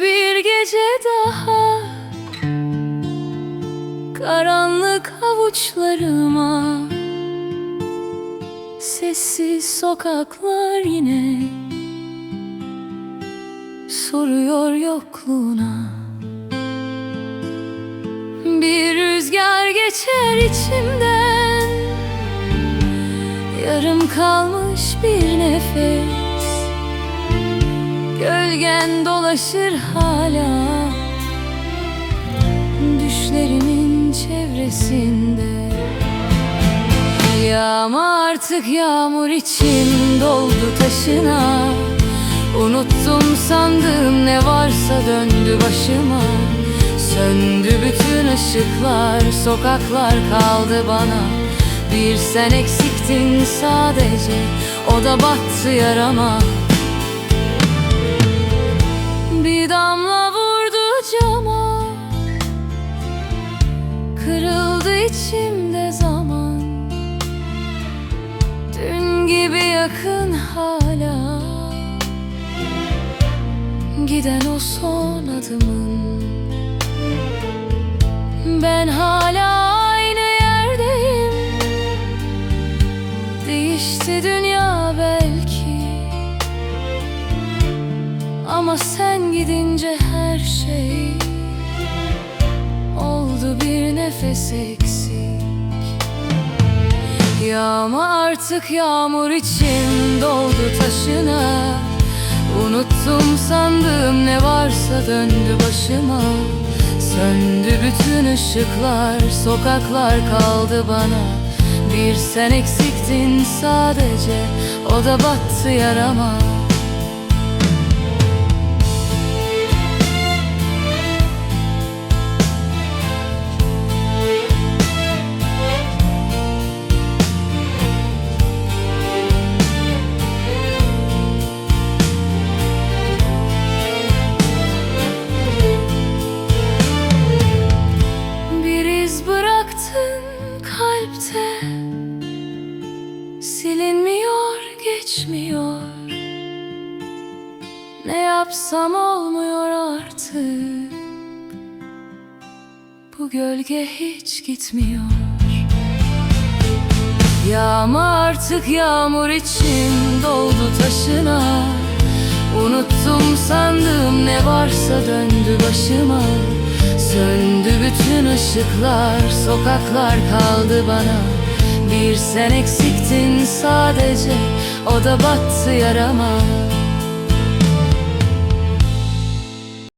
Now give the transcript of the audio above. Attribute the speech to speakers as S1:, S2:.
S1: bir gece daha. Karanlık avuçlarıma Sessiz sokaklar yine. Soruyor yokluğuna. Bir rüzgar geçer içimden. Yarım kalmış bir nefes. Gölgen dolaşır hala. Düşlerimin çevresinde. Yağma artık yağmur için doldu taşına. Unuttum sandığım ne varsa döndü başıma. Söndü bütün ışıklar, sokaklar kaldı bana. Bir sen eksiktin sadece, o da battı yarama Bir damla vurdu cama. Kırıldı içimde zaman. Dün gibi yakın hala. Giden o son adımın. Ben hala aynı yerdeyim. Değişti dünya belki Ama sen gidince her şey Oldu bir nefes eksik. Yağma artık yağmur için doldu taşına. Unuttum sandığım ne varsa döndü başıma. Söndü bütün ışıklar, sokaklar kaldı bana. Bir sen eksiktin sadece, o da battı yarama Silinmiyor, geçmiyor. Ne yapsam olmuyor artık. Bu gölge hiç gitmiyor. Yağma artık yağmur için doldu taşına. Unuttum sandığım ne varsa döndü başıma. Söndü bütün ışıklar, sokaklar kaldı bana Bir sen eksiktin sadece, o da battı yarama